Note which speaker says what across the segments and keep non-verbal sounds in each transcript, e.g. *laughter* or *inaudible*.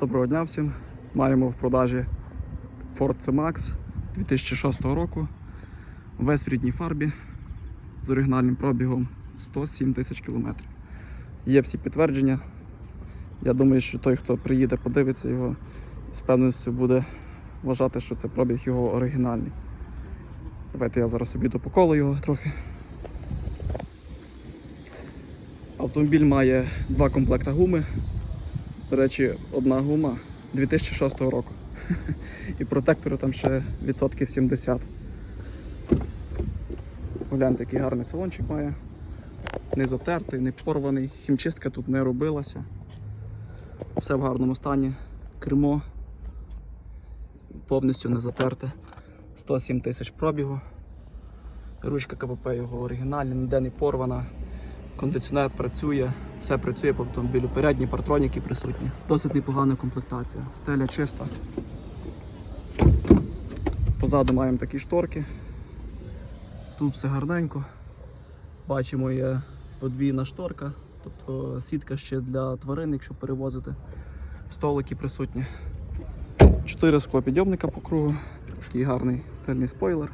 Speaker 1: Доброго дня всім. Маємо в продажі Ford C-Max 2006 року. Весь в рідній фарбі з оригінальним пробігом 107 тисяч кілометрів. Є всі підтвердження. Я думаю, що той, хто приїде, подивиться його, з певністю буде вважати, що це пробіг його оригінальний. Давайте я зараз обіду по його трохи. Автомобіль має два комплекти гуми. До речі, одна гума 2006 року. *laughs* І протектору там ще відсотків 70. Гляньте, який гарний салончик має. Не затертий, не порваний, хімчистка тут не робилася. Все в гарному стані. Кермо повністю не затерте. 107 тисяч пробігу. Ручка КПП його оригінальна, ніде не порвана. Кондиціонер працює, все працює по автомобілю. Передні партроніки присутні. Досить непогана комплектація. Стеля чиста. Позаду маємо такі шторки. Тут все гарненько. Бачимо, є подвійна шторка, тобто сітка ще для тварин, якщо перевозити. Столики присутні. Чотири склопідйомника по кругу. Такий гарний стильний спойлер.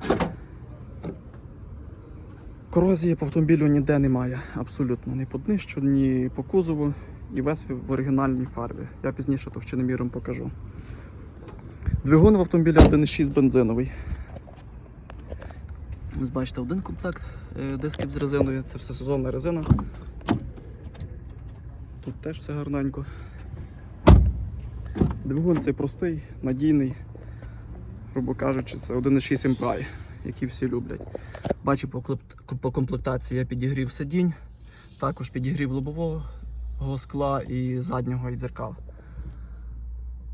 Speaker 1: Корозії по автомобілю ніде немає, абсолютно ні по днищу, ні по кузову, і весь в оригінальній фарбі. Я пізніше товщиноміром покажу. Двигун в автомобілі 1.6 бензиновий. Ось бачите, один комплект е, дисків з резиною, це все сезонна резина. Тут теж все гарненько. Двигун цей простий, надійний, грубо кажучи, це 1.6 MPI, який всі люблять. Бачу по, комплектації я підігрів сидінь, також підігрів лобового скла і заднього і дзеркал.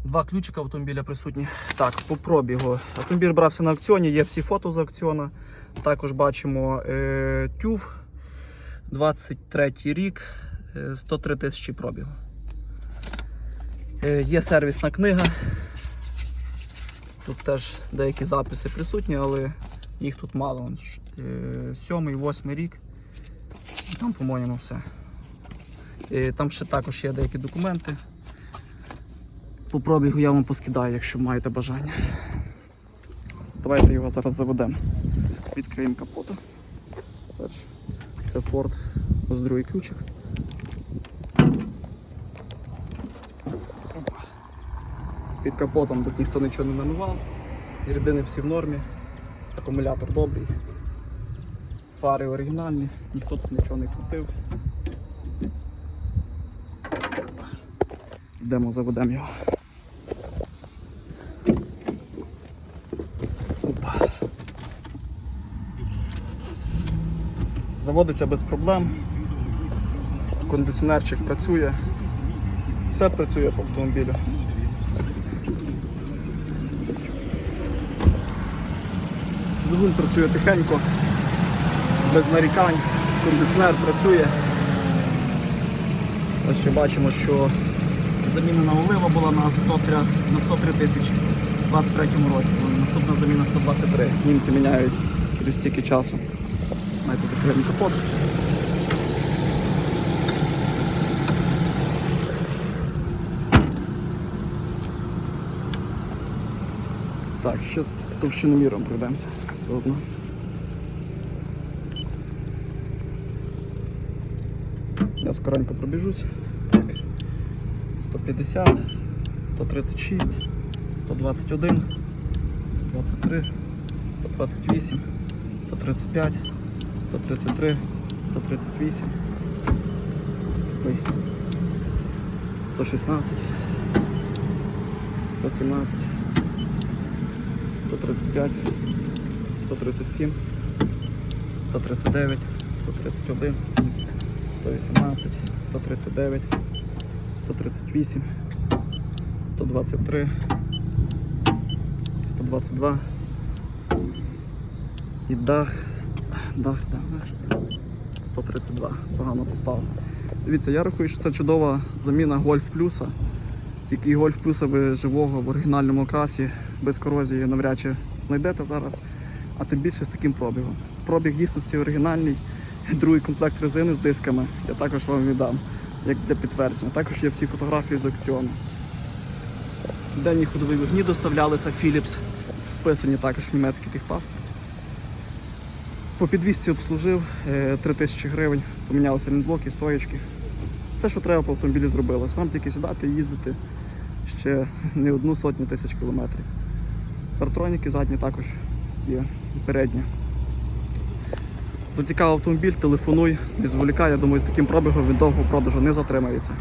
Speaker 1: Два ключика автомобіля присутні. Так, по пробігу. Автомобіль брався на аукціоні, є всі фото з аукціону. Також бачимо е, тюв 23 рік, е, 103 тисячі пробігу. Е, є сервісна книга. Тут теж деякі записи присутні, але їх тут мало. Е, Сьомий, восьмий рік. Там, по-моєму, все. Е, Там ще також є деякі документи. По пробігу я вам поскидаю, якщо маєте бажання. Давайте його зараз заведемо. Відкриємо капота. Це Ford. Ось другий ключик. Під капотом тут ніхто нічого не намивав. Рідини всі в нормі. Акумулятор добрий. Фари оригінальні, ніхто тут нічого не крутив. Йдемо, заведемо його. Опа. Заводиться без проблем. Кондиціонерчик працює. Все працює по автомобілю. Двигун працює тихенько, без нарікань, кондиціонер працює. Ось ще бачимо, що замінена олива була на 103, на 103 тисячі у 23 році. Ну, Наступна заміна 123. Німці міняють через стільки часу. Знаєте, закриємо капот. Так, ще товщиноміром пройдемося заодно. Я скоренько пробіжусь. Так. 150, 136, 121, 123, 128, 135, 133, 138. Ой. 116, 117. 135, 137, 139, 131, 118, 139, 138, 123, 122 і дах, дах, дах, дах, 132, погано поставив. Дивіться, я рахую, що це чудова заміна Гольф Плюса. Тільки Гольф Плюса ви живого в оригінальному окрасі, без корозії навряд чи знайдете зараз, а тим більше з таким пробігом. Пробіг дійсності оригінальний, другий комплект резини з дисками, я також вам віддам, як для підтвердження. Також є всі фотографії з аукціону. Денні ходові вогні доставлялися Philips. Вписані також в німецький техпаспорт. По підвісці обслужив е, 3 тисячі гривень, помінялися лінблоки, стоєчки. Все, що треба по автомобілі зробилось. Вам тільки сідати і їздити ще не одну сотню тисяч кілометрів. Партроніки задні також є і передні. Зацікавив автомобіль, телефонуй, не зволікай. Я думаю, з таким пробігом він довго продажу не затримається.